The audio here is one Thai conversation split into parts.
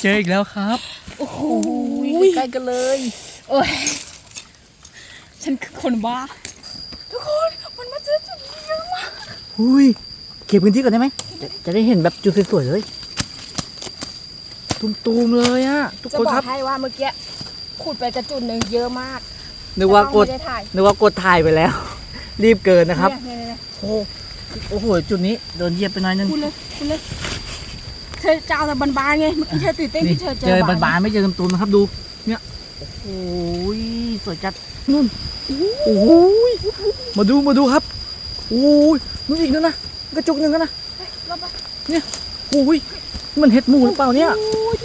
เจออีกแล้วครับ โอ้โหใกล้กันเลย โอ้ย ฉันคือคนบ้า ทุกคน มันมาเจอจุดนี้เยอะมากอุ้ย เก็บพื้นที่ก่อนได้ไหมจะจะได้เห็นแบบจุดสวยๆเลย ตูมๆเลยอะทุกจะคนบอครักบ ให้ว่าเมื่อกี้ขุดไปกระจุดหนึ่งเยอะมากนึกว่ากด แต่ไม่ได้ถ่ายนึกว่ากดถ่ายไปแล้ว รีบเกินนะครับ เนี่ยเนี่ยเนี่ยโอ้โอ้โหจุดนี้โดนเหยียบไปหน่อยนึงพูดเลยพูดเลย เธอจะเอาแต่บานๆไงเมื่อกี้เธอตื่นเต้นนี่ที่เธอเจเจออบานๆไม่เจอตูมๆนะครับดู เนี่ยโอ้โหสวยจัดนู่นโอ้โหมาดูมาดูครับโอ้ยนู่นอีกนั่นนะกระจุกหนึ่งกันนะรอบๆโอ้ยมันเห็ดหมูหรือเปล่าเนี่ยโอ้ย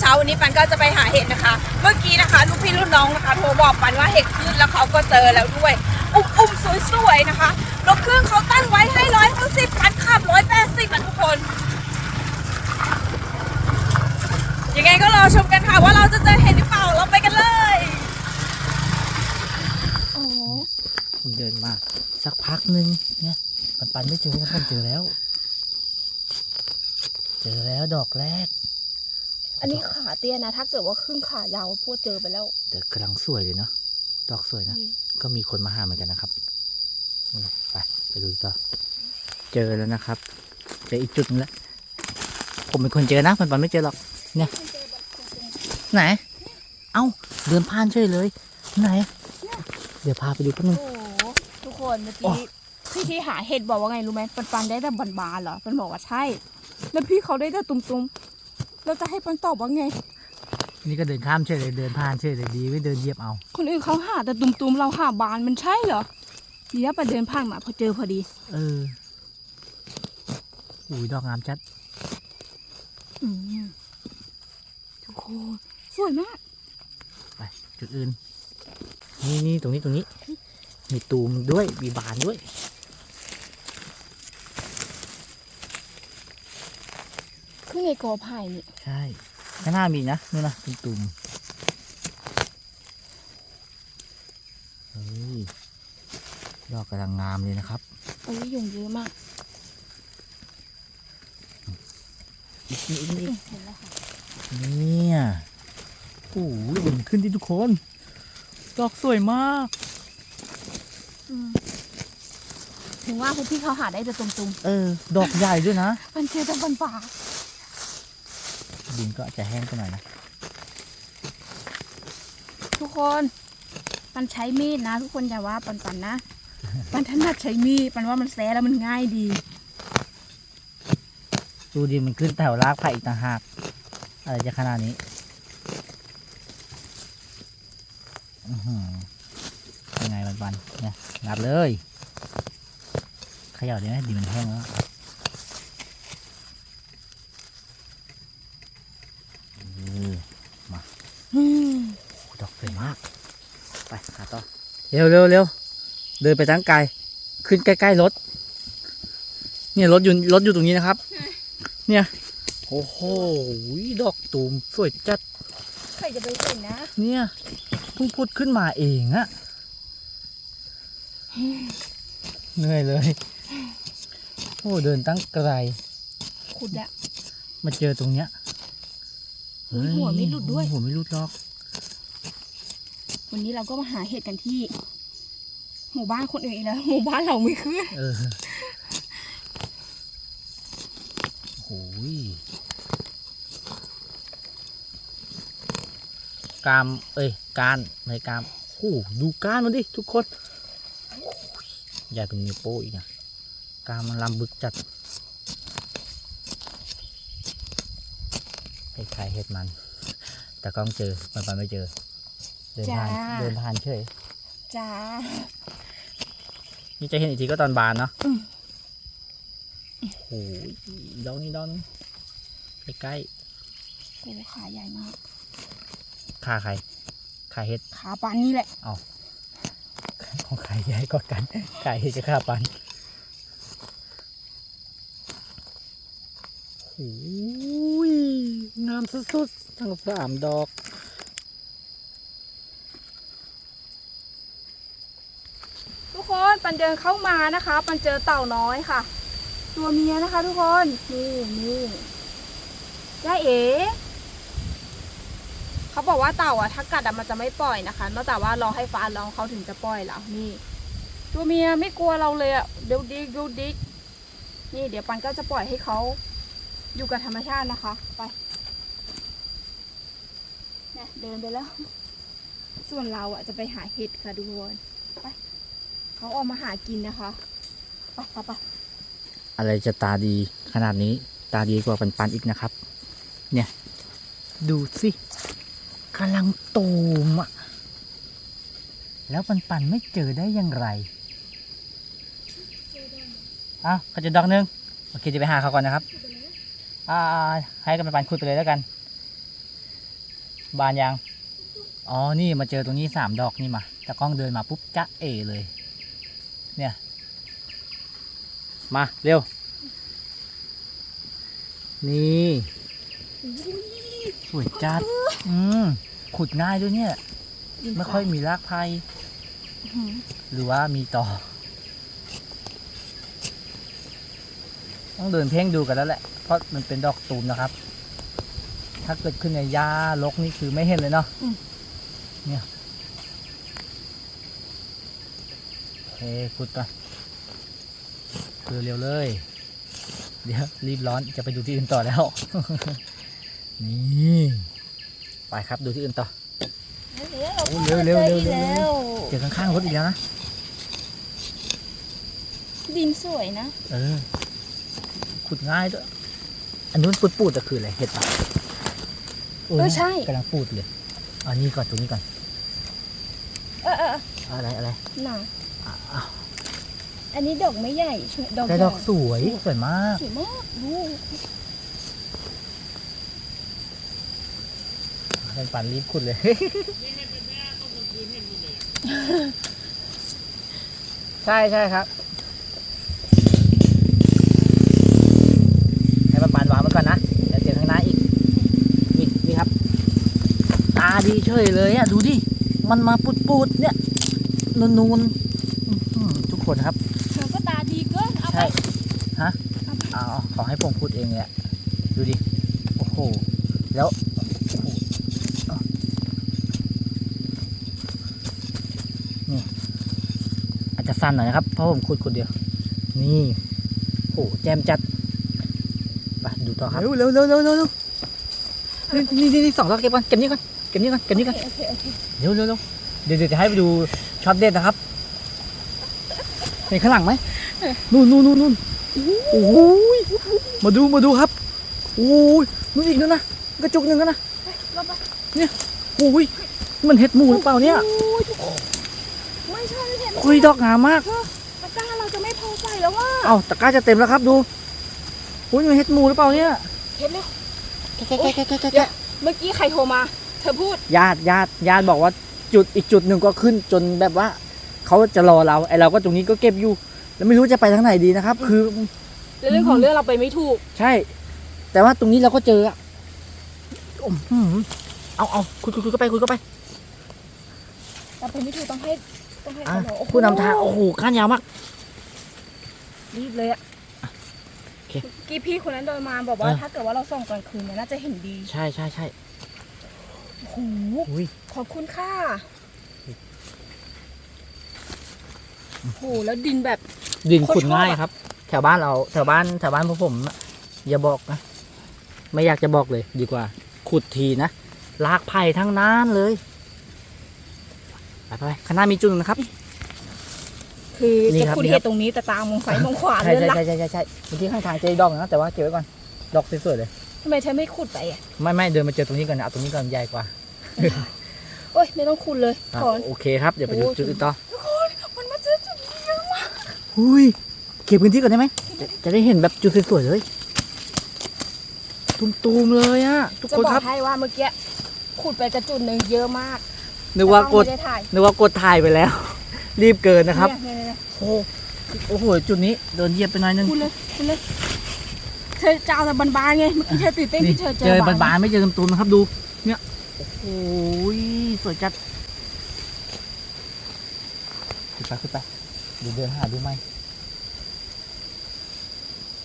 เช้าวันนี้ปันก็จะไปหาเห็ดนะคะ เมื่อกี้นะคะลูกพี่รุ่นน้องนะคะโทรบอกปันว่าเห็ดขึ้นแล้วเขาก็เจอแล้วด้วย อุ้มอุ้มสวยๆนะคะรถเครื่องเขาตั้งไว้ให้ร้อยหกสิบปันขับร้อยแปดสิบทุกคนยังไงก็รอชมกันค่ะว่าเราจะเจอเห็ดหรือเปล่าเราไปกันเลยโอ้ผมเดินมาสักพักนึงเนี่ยปันปันไม่เจอปันปันเจอแล้ว เจอแล้วดอกแรก อันนี้ขาเตี้ยนะ ถ้าเกิดว่าครึ่งขายาวพวกเจอไปแล้ว แต่กำลังสวยเลยเนาะดอกสวยนะนี่ก็มีคนมาหาเหมือนกันนะครับนี่ไปไปดูต่อ เจอแล้วนะครับ เจออีกจุดนึงแล้ว ผมเป็นคนเจอนะปันปันไม่เจอหรอก เนี่ย ไหน เอ้า เดินผ่านเฉยเลย ไหน เดี๋ยวพาไปดูแป๊บนึงโอ้โหทุกคนเมื่อโอ้กี้พี่ที่หาเห็ดบอกว่าไงรู้ไหมปันปันได้แต่บานๆเหรอปันบอกว่าใช่ แล้วพี่เขาได้แต่ตุ่มๆ แล้วจะให้ปันตอบว่าไง นี่ก็เดินข้ามเฉยเลยเดินผ่านเฉยเลยดีไม่เดินเหยียบเอา คนอื่นเขาหาแต่ตุ่มๆเราหาบานมันใช่เหรอเดี๋ยวปันเดินผ่านมาพอเจอพอดี เอออุ้ยดอกงามจัดอืมทุกคนสวยมาก ไปจุดอื่น นี่นี่ตรงนี้ตรงนี้ มีตูมด้วยมีบานด้วย ขึ้นในกอไผ่นี่ใช่ข้างหน้ามีนะนู่นนะเป็นตุ่มเฮ้ยดอกกำลังงามเลยนะครับโอ้ยยุงเยอะมากอีกนิดอีกนิดเห็นแล้วค่ะเนี่ยโอ้โหเด่นขึ้นที่ทุกคน ดอกสวยมากอืมถึงว่าพวกพี่เขาหาได้แต่ตุ่มเออ ดอกใหญ่ด้วยนะๆมันเจอแต่บานป่า ดินก็อาจจะแห้งไปหน่อยนะ ทุกคนปันใช้มีดนะ ทุกคนอย่าว่าปันปันนะ ปันถนัดใช้มีดปันว่ามันแซะแล้วมันง่ายดี ดูดิมันขึ้นแถวรากไผ่อีกต่างหากอะไรจะขนาดนี้อื้อหือยังไงบันๆเนี่ยงัดเลยเขย่าดีไหมดินมันแห้งแล้วเออ อืม โอ้ดอกสวยมาก ไปขาต่อ เร็วเร็วเร็วเดินไปทั้งไกลขึ้นใกล้ๆรถ เนี่ยรถอยู่รถอยู่ตรงนี้นะครับ เนี่ยโอ้โหดอกตูมสวยจัดใครจะไปเห็นนะ เนี่ยเพิ่งพูดขึ้นมาเองอะเหนื่อยเลยโอ้เดินตั้งไกลขุดอะมาเจอตรงเนี้ยเฮ้ยหัวไม่หลุดด้วย หัวไม่หลุดหรอก วันนี้เราก็มาหาเห็ดกันที่ หมู่บ้านคนอื่นอีกแล้วหมู่บ้านเราไม่ขึ้นเออโอ้ยกาม เอ้ยการในกามโอ้ดูก้านมันดิทุกคนอยใหญ่เป็นนิ้วโป้อีกนะกามมันลำบึกจัดคล้ายๆเห็ดมัน แต่ก็ต้องเจอมันไปไม่เจอ เดินผ่านเดินผ่านเฉย จ้า นี่จะเห็นอีกทีก็ตอนบานเนาะโอ้ยดองนี่ดอนี่ใกล้กูขาใหญ่มากขาใครขาเห็ด ขาปานนี่แหละ ของขายใหญ่ก็กัน ขาเห็ดจะบข้าปันโอ้ยงามสุดๆทั้งสามดอก ปันเดินเข้ามานะคะ ปันเจอเต่าน้อยค่ะ ตัวเมียนะคะทุกคนนี่นี่ย่าเอ๋เขาบอกว่าเต่าอะถ้ากัดอะมันจะไม่ปล่อยนะคะนอกจากว่ารอให้ฟ้าร้องเขาถึงจะปล่อยแล้วนี่ ตัวเมียไม่กลัวเราเลยอะเดี๋ยวดิกดูดิกนี่เดี๋ยวปันก็จะปล่อยให้เขาอยู่กับธรรมชาตินะคะ ไปเดินไปแล้ว ส่วนเราอะจะไปหาเห็ดค่ะทุกคน เขาออกมาหากินนะคะไปไปไปอะไรจะตาดีขนาดนี้ตาดีกว่าปันปันอีกนะครับ เนี่ย ดูสิกำลังตูมอะแล้วปันปันไม่เจอได้อยังไรอ้าวก็จะดอกหนึงโอเคจะไปหาเขาก่อนนะครับ อ่าให้กันปันปันคุยไปเลยแล้วกัน บานยังอ๋อ นี่มาเจอตรงนี้สามดอกนี่มา แต่กล้องเดินมาปุ๊บจ๊ะเอเลย เนี่ย มาเร็ว นี่สวยจัด อืมขุดง่ายด้วยเนี่ย ไม่ค่อยมีรากไผ่หรือว่ามีต่อ ต้องเดินเพ่งดูกันแล้วแหละ เพราะมันเป็นดอกตูมนะครับ ถ้าเกิดขึ้นในหญ้ารกนี่คือไม่เห็นเลยเนาะอืมเนี่ยโอ เคขุดก่อนคือเร็วเลย เดี๋ยวรีบร้อนจะไปดูที่อื่นต่อแล้ว นี่ไปครับดูที่อื่นต่อโอ้เร็วเร็วเร็วเร็วเร็วเจอข้างๆรถอีกแล้วนะ ดินสวยนะ เออ ขุดง่ายด้วย อันนู้นปูดปูดๆแต่คืออะไรเห็ดปะเออใช่กำลังปูดเลยอันนี้ก่อนตัวนี้ก่อน เออเอออะไรอะไรหนาอะอ้าว อันนี้ดอกไม่ใหญ่ใช่ไหมดอกแต่ใหญ่ดอกสวยสวยมากสวยมากดูเป็นปั่นรีบขุดเลยใช่ใช่ครับให้ปันปันวางไว้ก่อนนะเดี๋ยวเจอข้างหน้าอีกนี่นี่ครับ ตาดีเฉยเลยอะดูดิ มันมาปุดปุดๆเนี่ยนูนๆอื้อหือทุกคนครับ ช่ฮะเอาขอให้ผมพูดเองเลยอะดูดิ โอ้โห แล้วโอ้โหเอานี่อาจจะสั้นหน่อยนะครับ เพราะผมขุดคนเดียว นี่โอ้โหแจมจัดไปดูต่อครับ เร็วเร็วเร็วเร็วเร็วเร็วนี่นี่นี่สองดอกเก็บก่อนเก็บนี่ก่อนเก็บนี่ก่อนเก็บนี่ก่อนโอเคโอเคเร็วเร็วเร็วเดี๋ยวเดี๋ยวจะให้ไปดูช็อตเด็ดนะครับ เห็นข้างหลังไหมนู่นนู่นนู่นนู่นโอ้ยมาดูมาดูครับโอ้ยนู่นอีกนั่นนะกระจุกหนึ่งนะเราไปโอ้ยมันเห็ดหมูหรือเปล่าเนี่ยโอ้ยทุกคนไม่ใช่ไม่ใช่คุยดอกงามมากตะกร้าเราจะไม่พอใส่แล้วว่าเอ้าตะกร้าจะเต็มแล้วครับดูโอ้ยมันเห็ดหมูหรือเปล่าเนี่ยเห็นไหมแกะแกะแกะแกะแกะแกะเมื่อกี้ใครโทรมา เธอพูดญาติญาติญาติบอกว่าจุดอีกจุดหนึ่งก็ขึ้นจนแบบว่า เขาจะรอเราไอเราก็ตรงนี้ก็เก็บอยู่ แล้วไม่รู้จะไปทางไหนดีนะครับ คือเรื่องของเรื่องเราไปไม่ถูก ใช่ แต่ว่าตรงนี้เราก็เจออะอื้อหือเอาเอาคุยคุยคุยก็ไปคุยก็ไปเราไปไม่ถูกต้องให้ต้องให้อะเขาบอกโอ้โหผู้นำทางโอ้โหก้านยาวมากรีบเลยอะโอเคกี้พี่คนนั้นเดินมาบอกว่าเออถ้าเกิดว่าเราส่องกลางคืนเนี่ยน่าจะเห็นดี ใช่ใช่ใช่โอ้โหอุ้ยขอบคุณค่ะ โอ้โหแล้วดินแบบ ดินโคตรขุดชอบง่ายอะครับ แถวบ้านเราแถวบ้านแถวบ้านพวกผมอะอย่าบอกนะ ไม่อยากจะบอกเลย ดีกว่า ขุดทีนะลากไผ่ทั้งนั้นเลยไปไปไปข้างหน้ามีจุดหนึ่งนะครับ คือนี่จะครับขุดนี่คเห็รัดบตรงนี้แต่ตามองซ้ายมองขวาใช่เลื่อนใช่ลักใช่ใช่ใช่ใช่เมื่อกี้ข้างทางเจอดอกหนึ่งนะแต่ว่าเก็บไว้ก่อนดอกสวยๆเลย ทำไมเธอไม่ขุดไปอะไม่ไม่เดินมาเจอตรงนี้ก่อนนะเอาตรงนี้ก่อนใหญ่กว่าโอ้ยไม่ต้องขุดเลยอะถอน โอเคครับเดี๋ยวไปดูโอ้จุดอื่นต่อ หุยเก็บพื้นที่ก่อนได้ไหมจะจะได้เห็นแบบจุดสวยๆเลยตูมๆเลยอะทุกจะคนบอครักบให้ว่าเมื่อกี้ขุดไปกระจุดหนึ่งเยอะมากนึกว่ากดแต่ต้องไม่ได้ถ่ายนึกว่ากดถ่ายไปแล้ว รีบเกินนะครับ เนี่ยเนี่ยเนี่ยโอ้โหโอ้โหจุดนี้โดนเหยียบไปหน่อยนึงขุดเลยขุดเลยเธอจะเอาแต่บานๆไงเมื่อกี้เธอตื่นเต้นนี่ที่เธอเจเจออบานๆไม่เจอลำตูนนะครับดู เนี่ยโอ้โหสวยจัดขึ้นไปขึ้นไปเดี๋ยวเดินหาดูไหม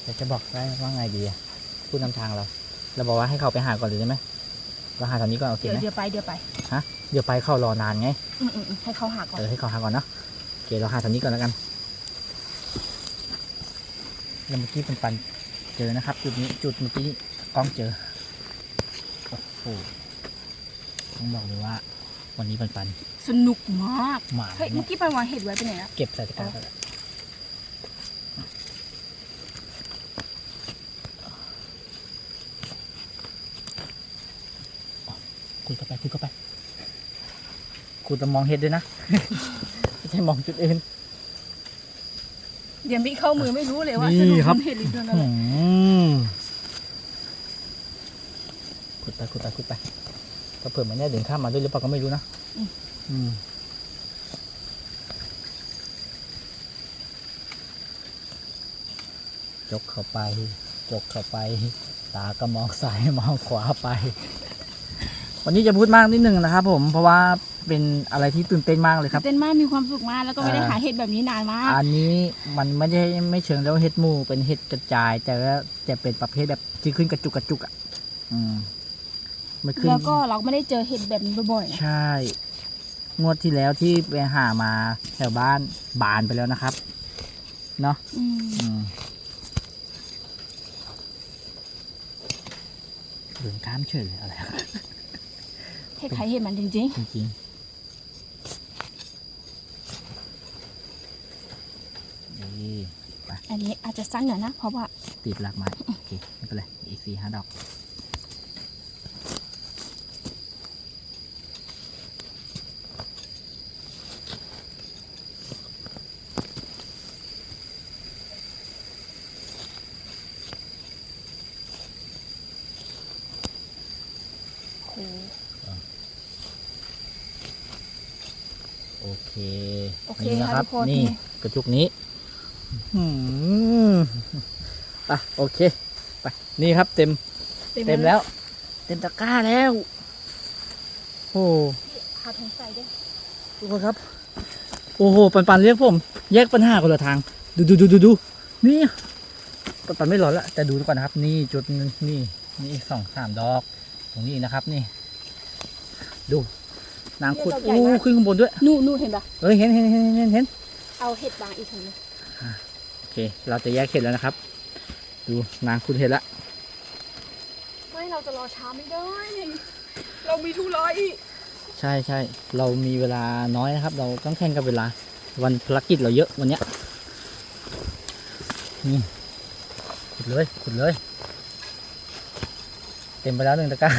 แต่จะบอกได้ว่าไงดีอะพูดนำทางเรา เราบอกว่าให้เขาไปหาก่อนเลยได้ไหมเราหาทางนี้ก่อนโอเคเดี๋ยวไหมเดี๋ยวไปเดี๋ยวไปเดี๋ยวไปเข้ารอนานไง อืมอืมอืมให้เขาหาก่อนเออให้เขาหาก่อนเนาะโอเคเราหาทางนี้ก่อนแล้วกันแล้วเมื่อกี้เป็นปันเจอนะครับ จุดนี้จุดเมื่อกี้กล้องเจอโอ้โหต้องบอกเลยว่า วันนี้ปันปัน สนุกมาก หมาเฮ้ย เมื่อกี้ปันวางเห็ดไว้ไปไหนละเก็บใส่ตะกร้าไปแล้วคุยเข้าไปคุยเข้าไปคุณจะมองเห็ดด้วยนะ ไม่ใช่มองจุดอื่น เดี๋ยวมีเข้ามือไม่รู้เลยว่านี่สนุกครับเห็ดหรือโดนอะไรอืมขุดไปขุดไปขุดไปก็เผื่อมันเนี่ยเดินข้ามมาด้วยหรือเปล่าก็ไม่รู้นะอืม จกเข้าไป จกเข้าไป ตาก็มองซ้ายมองขวาไป วันนี้จะพูดมากนิดนึงนะครับผม เพราะว่าเป็นอะไรที่ตื่นเต้นมากเลยครับ เต้นมากมีความสุขมากแล้วก็ไม่ได้อ่าหาเห็ดแบบนี้นานมาก อันนี้มันไม่ได้ไม่เชิงแล้วาเห็ดหมูเป็นเห็ดกระจาย แต่ว่าจะเป็นประเภทแบบที่ขึ้นกระจุกกระจุกอะ อืมไม่ขึ้นแล้วก็เราไม่ได้เจอเห็ดแบบนี้บ่อยๆนะ ใช่ งวดที่แล้วที่ไปหามาแถวบ้านบานไปแล้วนะครับ เนาะอืมอืมเดินข้ามเฉยเลยอะไรเห็ดใครเห็ดมันจริงจริงๆนี่ๆอันนี้อาจจะสั้นหน่อยนะ เพราะว่า ติดหลักไม้โอเคไม่เป็นไรอีกสี่ห้าดอก โห โอเค โอเค นี่นะค่ะครัทุกคนนี่นี่ กระจุกนี้อืมอะโอเค ไป นี่ครับเต็ม เต็มแล้ว เต็มตะกร้าแล้ว โอ้หาถุงใส่ด้วยทุกคนครับ โอ้โห ปันปันเรียกผม แยกปัญหาคนละทาง ดูดูดูดูดูนี่ ปันปันไม่ร้อนละ แต่ดูก่อนนะครับ นี่จุดหนึงนี่ นี่อีกสองสามดอก ตรงนี้นะครับ นี่ ดู นางขุดเนี่ยดอกใหญ่โอ้มากขึ้นข้างบนด้วยนู่นนู่นเห็นปะเอ้ยเห็นเห็นเห็นเห็นเห็นเอาเห็ดบางอีกถุงหนึงโอเค เราจะแยกเห็ดแล้วนะครับ ดูนางคุณเห็ดละไม่เราจะรอช้าไม่ได้ เรามีธุระอีกใช่ใช่เรามีเวลาน้อยนะครับ เราต้องแข่งกับเวลา วันภารกิจเราเยอะวันเนี้ยนี่ขุดเลยขุดเลย เต็มไปแล้วหนึ่งตะกร้า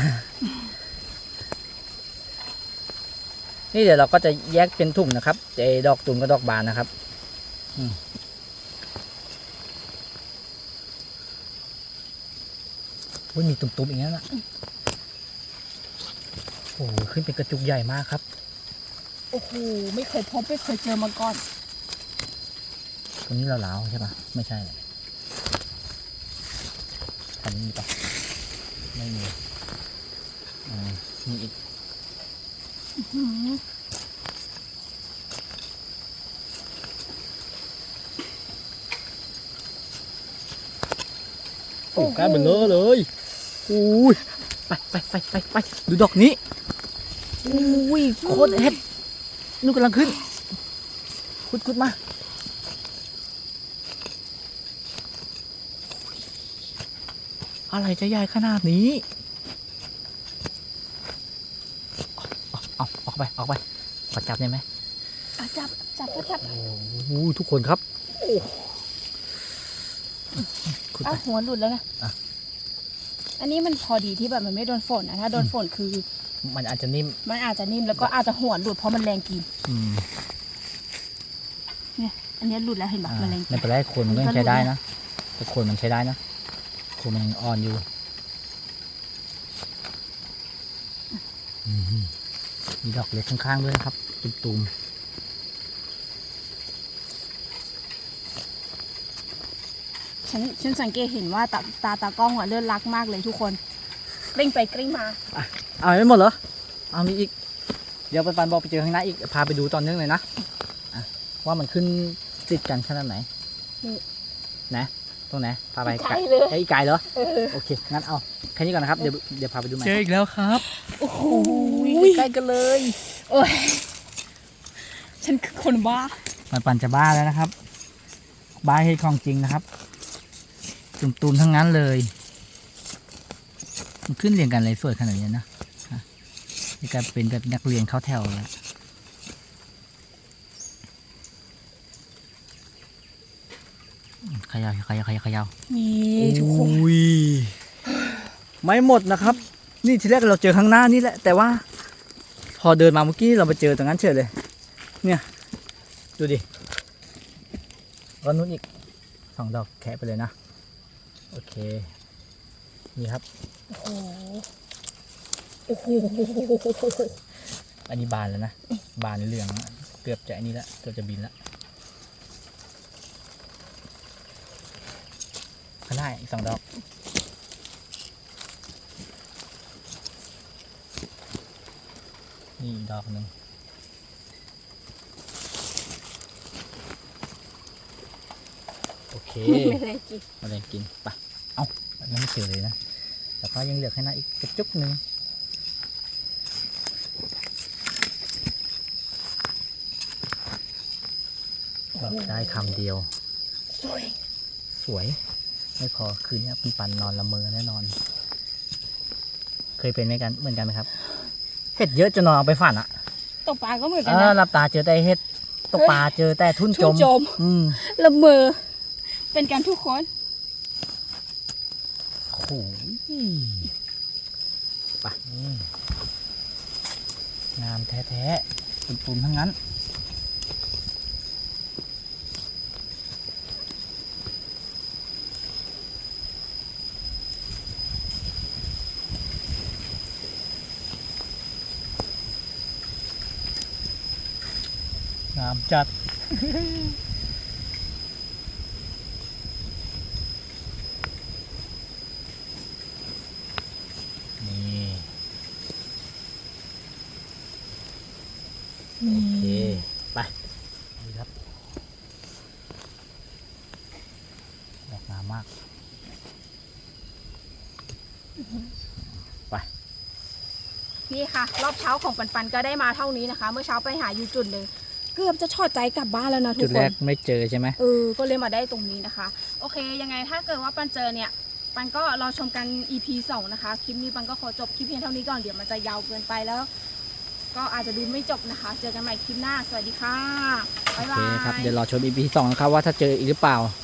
นี่เดี๋ยวเราก็จะแยกเป็นถุงนะครับไอ้ดอกตุ่มกับดอกบานนะครับอืมอุ้ยมีตุ่มๆอีกแล้วนะโอ้โหขึ้นเป็นกระจุกใหญ่มากครับ โอ้โห ไม่เคยพบไม่เคยเจอมาก่อน ตรงนี้เราเหลาใช่ปะไม่ใช่ตรงนี้มีปะไม่มีอ่ามีอีกหืม โอ้กลายเป็นเลอะเลยอุ้ยไปไปไปไปไปดูดอกนี้อุ้ยโคตรเฮ็ดนู่นกำลังขึ้นขุดขุดมาอะไรจะใหญ่ขนาดนี้เอาเอาเอาออกไป ออกไป ขอจับได้ไหมอะจับ จับจับจับโอ้โหทุกคนครับ โอ้ขุดอะไปหัวหลุดแล้วนะอะอันนี้มันพอดีที่แบบมันไม่โดนฝนนะถ้าโดนฝนคือ มันอาจจะนิ่ม มันอาจจะนิ่มแล้วก็อาจจะหัวหลุดเพราะมันแรงกินอืมอันนี้หลุดแล้วเห็นปะอ่ามันแรงกิไม่นเป็นไรโคนมันก็ยังใช้ได้นะแต่โคนมันใช้ได้นะโคนมันยังอ่อนอยู่อื มมีดอกเล็กข้างๆด้วยนะครับตุ่มๆฉันฉันสังเกตเห็นว่าตาตาตากล้องอะเลื่อนลักมากเลยทุกคนกลิ้งไปกลิ้งมาเอาไม่หมดเหรอ เอามีอีก เดี๋ยวปันปันบอกไปเจอข้างหน้าอีก พาไปดูตอนนึงเลยนะอะว่ามันขึ้นติดกันขนาดไหนไหนตรงไหน พาไปไกลเลย ไอ้ยอีกไกลเหรอเออโอเค งั้นเอา แค่นี้ก่อนนะครับ เดี๋ยวเดี๋ยวพาไปดูใหม่ เจออีกแล้วครับ โอ้โห ใกล้กันเลย โอ้ย ฉันคือคนบ้า ปันปันจะบ้าแล้วนะครับ บ้าเฮ็ดของจริงนะครับ ตุ่มตุมๆทั้งนั้นเลย มันขึ้นเรียงกันเลยสวยขนาดนี้นะฮะนี่กลายเป็นแบบนักเรียนเข้าแถวแล้วอืมเขยาวขยาวขยาวขยาวนี่ทุกคนอุ้ยไม่หมดนะครับ นี่ทีแรกเราเจอข้างหน้านี่แหละ แต่ว่าพ อเดินมาเมื่อกี้เราไปเจอตรงนั้นเฉยเลย เนี่ย ดูดิก็นู้นอีกสองดอกแคะไปเลยนะ โอเค นี่ครับ โอ้โห อันนี้บานแล้วนะ บานเหลืองแล้วเกือบจะอันนี้ละ เกือบจะบินละข้างหน้อีกสองดอก นี่อีกดอกหนึ่งโอเคไม่ได้กินมาเลยกินไปเอ้ายังไม่เจอเลยนะแต่ก็ยังเหลือแค่หน้าอีกกระจุกหนึ่งบอกได้คำเดียว สวย สวย ไม่พอคืนนี้คุณปันนอนละเมอแน่นอน เคยเป็นไหมกันเหมือนกันไหมครับ เห็ดเยอะจนนอนเอาไปฝันอะตกปลาก็เหมือนเอกันอนะหลับตาเจอแต่เห็ดตกปลาเจอแต่ทุ่นจทุ่มนจม อืมละเมอเป็นการทุกคนโอ้โหไปอืมงามแท้ๆปุ่มๆทั้งนั้นามจัด นี่ โอเค ไปนี่ครับดอกงามาก ไป นี่ค่ะ รอบเช้าของปันปันก็ได้มาเท่านี้นะคะ เมื่อเช้าไปหาอยู่จุดหนึ่ง เกือบจะชอดใจกลับบ้านแล้วนะทุจุกดคแรนกไม่เจอใช่ไหมเออก็เลยมาได้ตรงนี้นะคะ โอเค ยังไงถ้าเกิดว่าปันเจอเนี่ยปันก็รอชมกัน EP 2นะคะคลิปนี้ปันก็ขอจบคลิปเพียงเท่านี้ก่อนเดี๋ยวมันจะยาวเกินไปแล้ว ก็อาจจะดูไม่จบนะคะ เจอกันใหม่คลิปหน้าสวัสดีค่ะบ๊ายโอเคบายครับเดี๋ยวรอชม EP สองนะครับว่าถ้าเจออีกหรือเปล่าใ